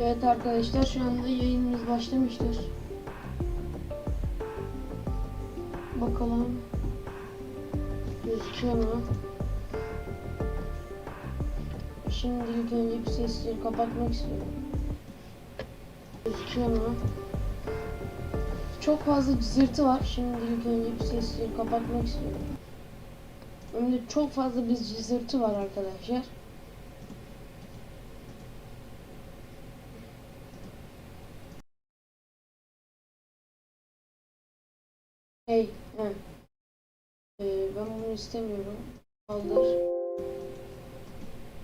Evet arkadaşlar şu anda yayınımız başlamıştır. Bakalım. Gözüküyor mu? Şimdi ilk önce bir sesleri kapatmak istiyorum. Gözüküyor mu? Çok fazla cızırtı var. Şimdi ilk önce bir sesleri kapatmak istiyorum. Önümde çok fazla bir cızırtı var arkadaşlar. Hey, he. Ee, ben bunu istemiyorum. Kaldır.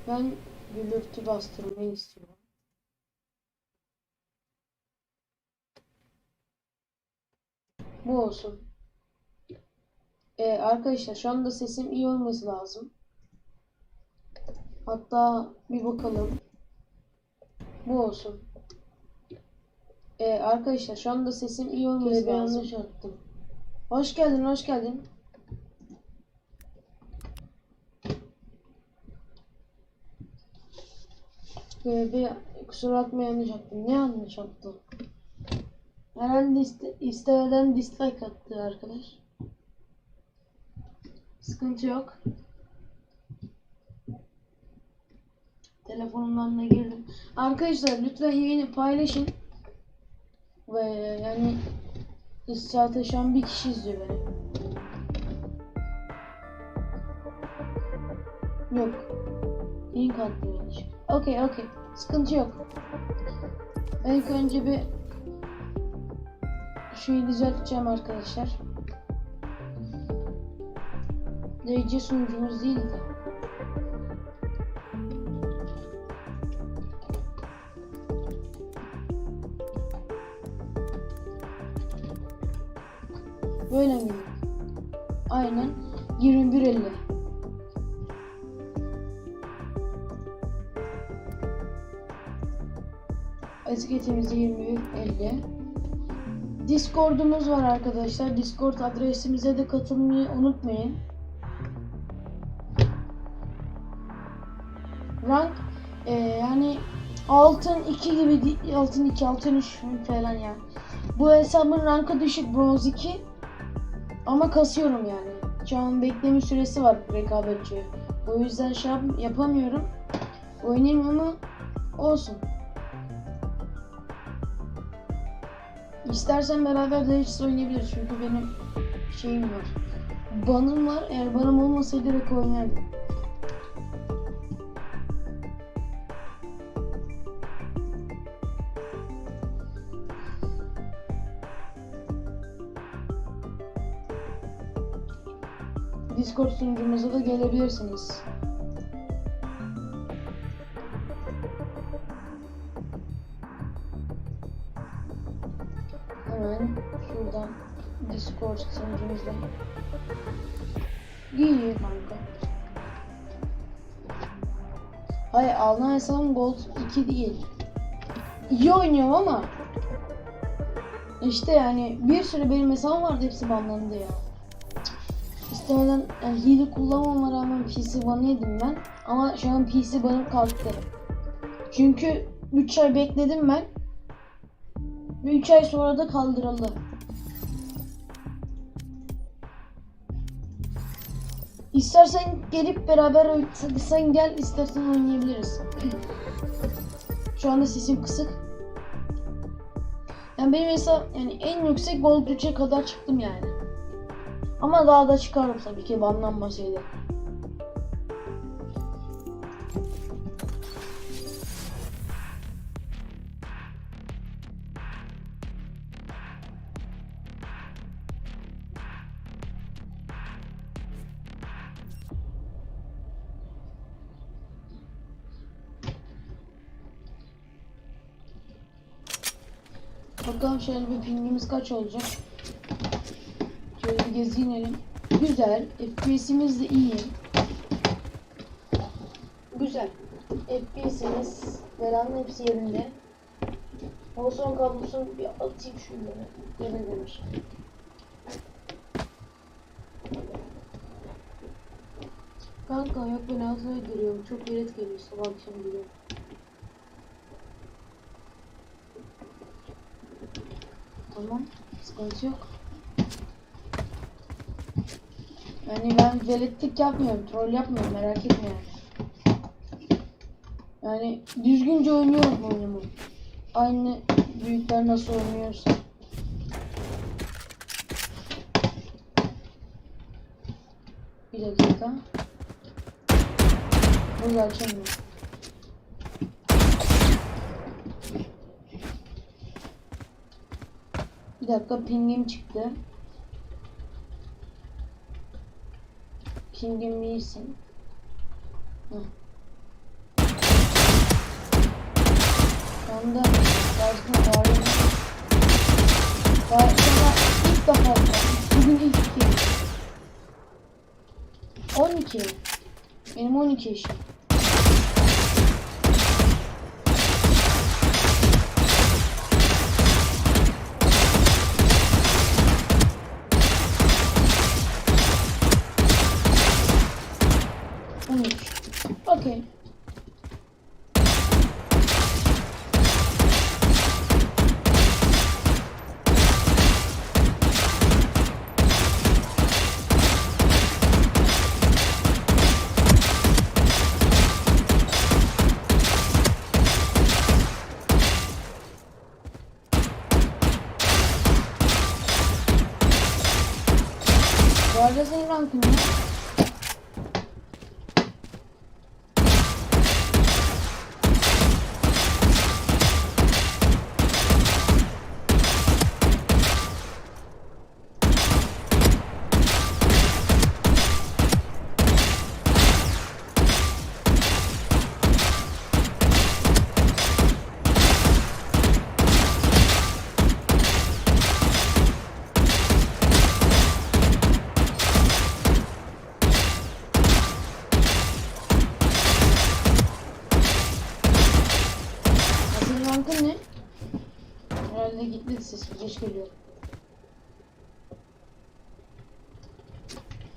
Ben gülürtü bastırmayı istiyorum. Bu olsun. Ee, arkadaşlar şu anda sesim iyi olması lazım. Hatta bir bakalım. Bu olsun. Ee, arkadaşlar şu anda sesim iyi olması Kelebeği lazım. yanlış attım. Hoş geldin, hoş geldin. Böyle bir kusura bakma yanlış attım. Ne yanlış attım? Herhalde iste, istemeden dislike attı arkadaş. Sıkıntı yok. Telefonumdan da girdim. Arkadaşlar lütfen yayını paylaşın. Ve yani zaten şu an bir kişi izliyor beni. Yok. Link attım yanlış. Okey okey. Sıkıntı yok. İlk önce bir şeyi düzelteceğim arkadaşlar. DC sunucumuz değil Böyle mi? Aynen. 21.50. Etiketimiz 21.50. Discord'umuz var arkadaşlar. Discord adresimize de katılmayı unutmayın. Rank e, yani altın 2 gibi altın 2 altın 3 falan yani. Bu hesabın rankı düşük bronz 2 ama kasıyorum yani. Şu an bekleme süresi var rekabetçi. O yüzden şey yap- yapamıyorum. Oynayayım ama olsun. İstersen beraber hiç oynayabiliriz çünkü benim şeyim var. Banım var. Eğer banım olmasaydı direkt oynardım. Discord sunucumuza da gelebilirsiniz. Hemen şuradan Discord sunucumuzda giyiyor kanka. Hayır alınan hesabım Gold 2 değil. İyi oynuyorum ama işte yani bir sürü benim hesabım vardı hepsi banlandı ya. İstemeden yani hile kullanmama rağmen PC banı yedim ben. Ama şu an PC banım kalktı. Çünkü 3 ay bekledim ben. Ve 3 ay sonra da kaldırıldı. İstersen gelip beraber sen gel istersen oynayabiliriz. Şu anda sesim kısık. Yani benim hesap yani en yüksek gold 3'e kadar çıktım yani. Ama daha da çıkarım tabii ki banlanmasaydı. Bakalım şöyle bir pingimiz kaç olacak. Şöyle bir gezinelim. Güzel. FPS'imiz de iyi. Güzel. FPS'imiz falan hepsi yerinde. O son kablosunu bir atayım şunları. Gene demiş. Kanka yok ben altına giriyorum. Çok velet geliyor sabah akşam geliyor. Tamam. Sıkıntı yok. Yani ben veletlik yapmıyorum. Troll yapmıyorum. Merak etme yani. Yani düzgünce oynuyorum oyunumu. Aynı büyükler nasıl oynuyorsa. Bir dakika. Burada açamıyorum. Bir dakika pingim çıktı. Şu anda karşısına bağırıyorum. Karşısına ilk defa bugün ilk kez. 12. Benim 12 yaşım. Okey.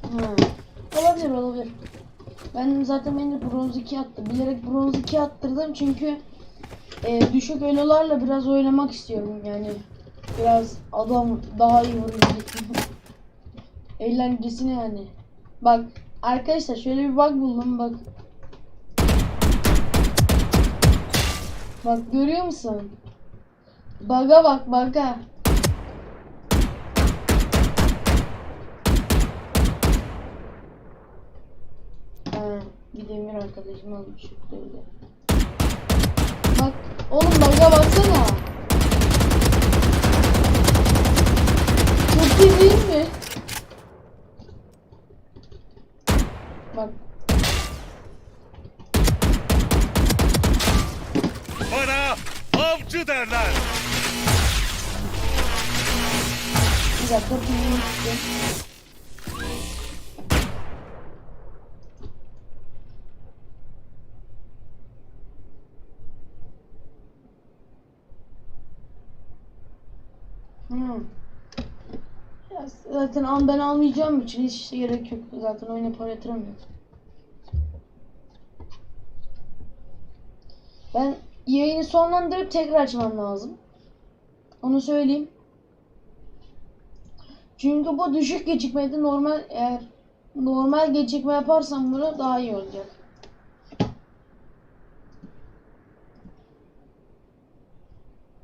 Ha. Olabilir olabilir. Ben zaten beni bronz 2 attı. Bilerek bronz 2 attırdım çünkü e, düşük elolarla biraz oynamak istiyorum yani. Biraz adam daha iyi vurabilecek. Eğlencesine yani. Bak arkadaşlar şöyle bir bug buldum bak. Bak görüyor musun? Baga bak baga. Demir arkadaşım almış öyle. Bak oğlum baga baksana. Çok iyi değil mi? Bak Bana avcı derler. bir dakika pingim Hmm. Ya zaten al ben almayacağım için hiç gerek yok. Zaten oyuna para yatıramıyorum. Ben yayını sonlandırıp tekrar açmam lazım. Onu söyleyeyim. Çünkü bu düşük gecikmede normal eğer normal gecikme yaparsam bunu daha iyi olacak.